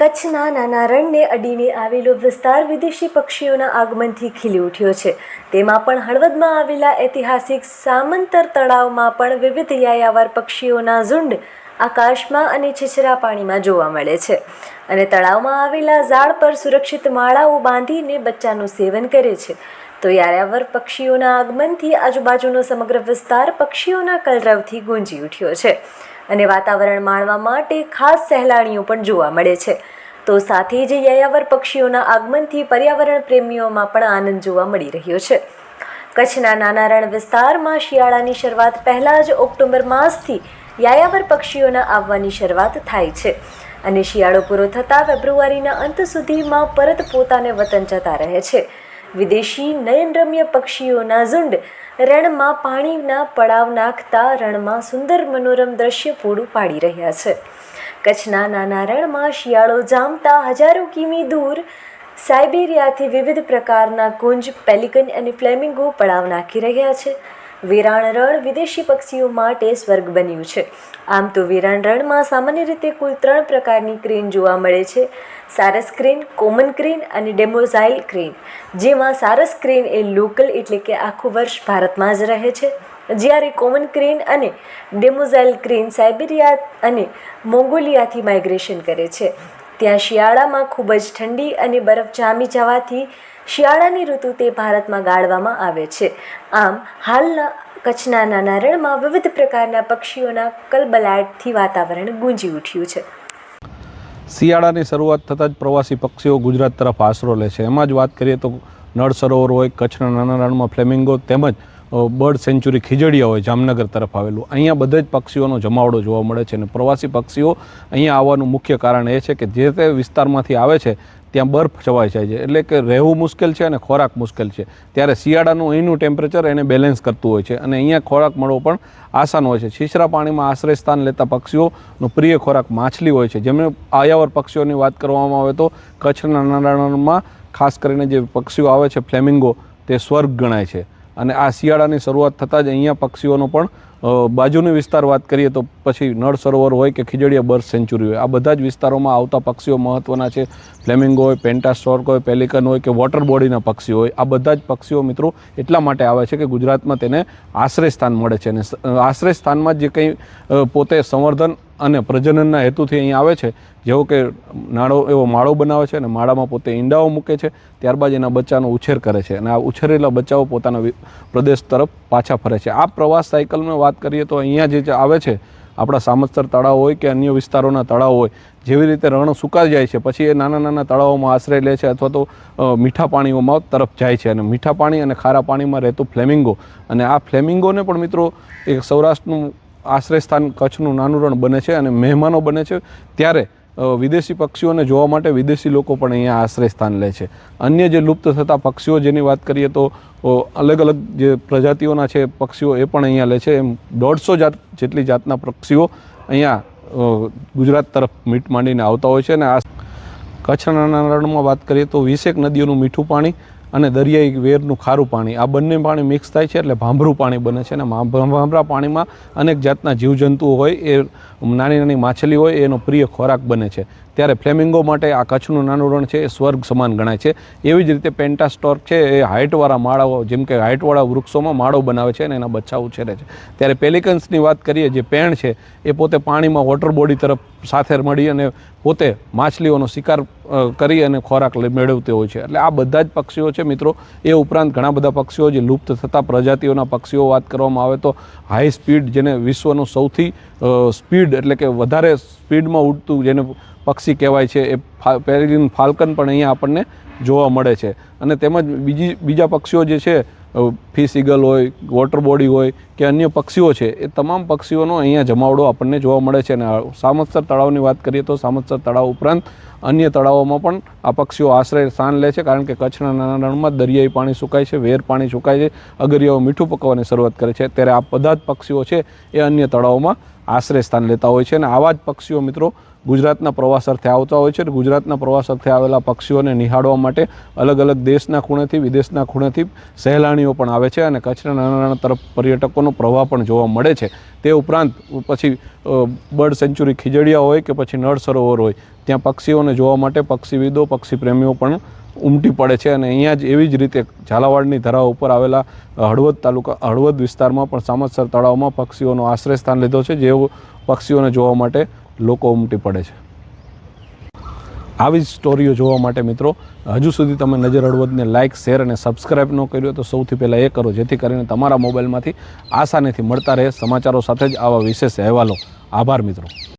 કચ્છના નાના રણને અડીને આવેલો વિસ્તાર વિદેશી પક્ષીઓના આગમનથી ખીલી ઉઠ્યો છે. તેમાં પણ હળવદમાં આવેલા ઐતિહાસિક સામંતર તળાવમાં પણ વિવિધ યાયાવર પક્ષીઓના ઝુંડ આકાશમાં અને છીછરા પાણીમાં જોવા મળે છે. અને તળાવમાં આવેલા ઝાડ પર સુરક્ષિત માળાઓ બાંધીને બચ્ચાનું સેવન કરે છે. તો યાયાવર પક્ષીઓના આગમનથી આજુબાજુનો સમગ્ર વિસ્તાર પક્ષીઓના કલરવથી ગુંજી ઉઠ્યો છે. અને વાતાવરણ માણવા માટે ખાસ સહેલાણીઓ પણ જોવા મળે છે. તો સાથે જ યાયાવર પક્ષીઓના આગમનથી પર્યાવરણ પ્રેમીઓમાં પણ આનંદ જોવા મળી રહ્યો છે. કચ્છના નાના રણ વિસ્તારમાં શિયાળાની શરૂઆત પહેલાં જ ઓક્ટોબર માસથી યાયાવર પક્ષીઓના આવવાની શરૂઆત થાય છે. અને શિયાળો પૂરો થતાં ફેબ્રુઆરીના અંત સુધીમાં પરત પોતાને વતન જતા રહે છે. વિદેશી નયનરમ્ય પક્ષીઓના ઝુંડ રણમાં પાણીના પડાવ નાખતા રણમાં સુંદર મનોરમ દ્રશ્ય પૂરું પાડી રહ્યા છે. કચ્છના નાના રણમાં શિયાળો જામતા હજારો કિમી દૂર સાઇબેરિયાથી વિવિધ પ્રકારના કુંજ, પેલિકન અને ફ્લેમિંગો પડાવ નાખી રહ્યા છે. વિરાણ રણ વિદેશી પક્ષીઓ માટે સ્વર્ગ બન્યું છે. આમ તો વિરાણ રણમાં સામાન્ય રીતે કુલ ત્રણ પ્રકારની ક્રેન જોવા મળે છે. સારસ ક્રેન, કોમન ક્રેન અને ડેમોઝાઇલ ક્રેન. જેમાં સારસ ક્રેન એ લોકલ એટલે કે આખું વર્ષ ભારતમાં જ રહે છે. જ્યારે કોમન ક્રેન અને ડેમોઝાઇલ ક્રેન સાઇબેરિયા અને મોંગોલિયાથી માઇગ્રેશન કરે છે. ત્યાં શિયાળામાં ખૂબ જ ઠંડી અને બરફ જામી જવાથી શિયાળાની ઋતુ તે ભારતમાં ગાળવામાં આવે છે. આમ, હાલના કચ્છના નાના રણમાં વિવિધ પ્રકારના પક્ષીઓના કલબલાટથી વાતાવરણ ગુંજી ઉઠ્યું છે. શિયાળાની શરૂઆત થતાં જ પ્રવાસી પક્ષીઓ ગુજરાત તરફ આશરો લે છે. એમાં જ વાત કરીએ તો નળ સરોવર હોય, કચ્છના નાના રણમાં ફ્લેમિંગો તેમજ બર્ડ સેન્ચુરી ખીજડીયા હોય, જામનગર તરફ આવેલું. અહીંયા બધા જ પક્ષીઓનો જમાવડો જોવા મળે છે અને પ્રવાસી પક્ષીઓ અહીંયા આવવાનું મુખ્ય કારણ એ છે કે જે તે વિસ્તારમાંથી આવે છે, ત્યાં બર્ફ છવાઈ જાય છે. એટલે કે રહેવું મુશ્કેલ છે અને ખોરાક મુશ્કેલ છે. ત્યારે શિયાળાનું અહીંનું ટેમ્પરેચર એને બેલેન્સ કરતું હોય છે. અને અહીંયા ખોરાક મળવો પણ આસાન હોય છે. છીછરા પાણીમાં આશ્રય સ્થાન લેતા પક્ષીઓનો પ્રિય ખોરાક માછલી હોય છે. જેમણે આયાવર પક્ષીઓની વાત કરવામાં આવે તો કચ્છના નારાયણમાં ખાસ કરીને જે પક્ષીઓ આવે છે, ફ્લેમિંગો, તે સ્વર્ગ ગણાય છે. અને આ શિયાળાની શરૂઆત થતાં જ અહીંયા પક્ષીઓનો પણ બાજુની વિસ્તાર વાત કરીએ તો પછી નળ સરોવર હોય કે ખીજડીયા બર્ડ સેન્ચુરી હોય, આ બધા જ વિસ્તારોમાં આવતા પક્ષીઓ મહત્ત્વના છે. ફ્લેમિંગો હોય પેન્ટાસ્ટોર્ક હોય, પેલિકન હોય કે વોટર બોડીના પક્ષીઓ હોય, આ બધા જ પક્ષીઓ મિત્રો એટલા માટે આવે છે કે ગુજરાતમાં તેને આશ્રય સ્થાન મળે છે અને આશ્રય સ્થાનમાં જે કંઈ પોતે સંવર્ધન અને પ્રજનનના હેતુથી અહીં આવે છે. જેવો કે નાળો એવો માળો બનાવે છે અને માળામાં પોતે ઈંડાઓ મૂકે છે, ત્યારબાદ એના બચ્ચાનો ઉછેર કરે છે અને આ ઉછેરેલા બચ્ચાઓ પોતાના પ્રદેશ તરફ પાછા ફરે છે. આ પ્રવાસ સાયકલમાં વાત કરીએ તો અહીંયા જે આવે છે, આપણા સામસ્તર તળાવ હોય કે અન્ય વિસ્તારોના તળાવ હોય, જેવી રીતે રણ સુકાઈ જાય છે, પછી એ નાના નાના તળાવોમાં આશ્રય લે છે અથવા તો મીઠા પાણીઓમાં તરફ જાય છે અને મીઠા પાણી અને ખારા પાણીમાં રહેતું ફ્લેમિંગો. અને આ ફ્લેમિંગોને પણ મિત્રો એક સૌરાષ્ટ્રનું આશ્રય સ્થાન કચ્છનું નાનું રણ બને છે અને મહેમાનો બને છે. ત્યારે વિદેશી પક્ષીઓને જોવા માટે વિદેશી લોકો પણ અહીંયા આશ્રય સ્થાન લે છે. અન્ય જે લુપ્ત થતા પક્ષીઓ જેની વાત કરીએ તો અલગ અલગ જે પ્રજાતિઓના છે પક્ષીઓ એ પણ અહીંયા લે છે. એમ દોઢસો જાત જેટલી જાતના પક્ષીઓ અહીંયા ગુજરાત તરફ મીટ માંડીને આવતા હોય છે અને આ કચ્છના રણમાં વાત કરીએ તો વીસેક નદીઓનું મીઠું પાણી અને દરિયાઈ વેરનું ખારું પાણી. આ બંને પાણી મિક્સ થાય છે એટલે ભાંભરું પાણી બને છે. અને ભાંભરા પાણીમાં અનેક જાતના જીવજંતુઓ હોય, એ નાની નાની માછલી હોય, એનો પ્રિય ખોરાક બને છે. ત્યારે ફ્લેમિંગો માટે આ કચ્છનું નાનું રણ છે, એ સ્વર્ગ સમાન ગણાય છે. એવી જ રીતે પેન્ટાસ્ટોર્ક છે, એ હાઇટવાળા માળાઓ, જેમ કે હાઇટવાળા વૃક્ષોમાં માળો બનાવે છે અને એના બચ્ચા ઉછેરે છે. ત્યારે પેલિકન્સની વાત કરીએ, જે પેણ છે, એ પોતે પાણીમાં વોટર બોડી તરફ સાથે મળી અને પોતે માછલીઓનો શિકાર કરી અને ખોરાક મેળવતી હોય છે. એટલે આ બધા જ પક્ષીઓ છે મિત્રો. એ ઉપરાંત ઘણા બધા પક્ષીઓ જે લુપ્ત થતા પ્રજાતિઓના પક્ષીઓ વાત કરવામાં આવે તો હાઈ સ્પીડ, જેને વિશ્વનું સૌથી સ્પીડ એટલે કે વધારે સ્પીડમાં ઉડતું, જેને પક્ષી કહેવાય છે, એ પેરિગન ફાલ્કન પણ અહીંયા આપણને જોવા મળે છે. અને તેમજ બીજી, બીજા પક્ષીઓ જે છે ફિશ ઇગલ હોય, વોટર બોડી હોય કે અન્ય પક્ષીઓ છે, એ તમામ પક્ષીઓનો અહીંયા જમાવડો આપણને જોવા મળે છે. અને સામત્સર તળાવની વાત કરીએ તો સામતસર તળાવ ઉપરાંત અન્ય તળાવોમાં પણ આ પક્ષીઓ આશ્રય સ્થાન લે છે, કારણ કે કચ્છના નાના રણમાં દરિયાઈ પાણી સુકાય છે, વેર પાણી સુકાય છે, અગરિયાઓ મીઠું પકવવાની શરૂઆત કરે છે. ત્યારે આ બધા જ પક્ષીઓ છે, એ અન્ય તળાવોમાં આશ્રય સ્થાન લેતા હોય છે. અને આવા જ પક્ષીઓ મિત્રો ગુજરાતના પ્રવાસ અર્થે આવતા હોય છે અને ગુજરાતના પ્રવાસ અર્થે આવેલા પક્ષીઓને નિહાળવા માટે અલગ અલગ દેશના ખૂણેથી, વિદેશના ખૂણેથી સહેલાણીઓ પણ આવે છે અને કચ્છના નાના નાના તરફ પર્યટકોનો પ્રવાહ પણ જોવા મળે છે. તે ઉપરાંત, પછી બર્ડ સેન્ચુરી ખીજડીયા હોય કે પછી નળ સરોવર હોય, ત્યાં પક્ષીઓને જોવા માટે પક્ષીવિદો પક્ષી પ્રેમીઓ પણ ઉમટી પડે છે અને અહીંયા જ એવી જ રીતે ઝાલાવાડની ધરા ઉપર આવેલા હળવદ તાલુકા, હળવદ વિસ્તારમાં પણ સામતસર તળાવમાં પક્ષીઓનો આશ્રય સ્થાન લીધો છે. જેઓ પક્ષીઓને જોવા માટે લોકો ઉમટી પડે છે. આવી જ સ્ટોરીઓ જોવા માટે મિત્રો, હજુ સુધી તમે નજર હળવદને લાઇક શેર અને સબસ્ક્રાઇબ ન કર્યો તો સૌથી પહેલાં એ કરો, જેથી કરીને તમારા મોબાઈલમાંથી આસાનીથી મળતા રહે સમાચારો સાથે જ આવા વિશેષ અહેવાલો. આભાર મિત્રો.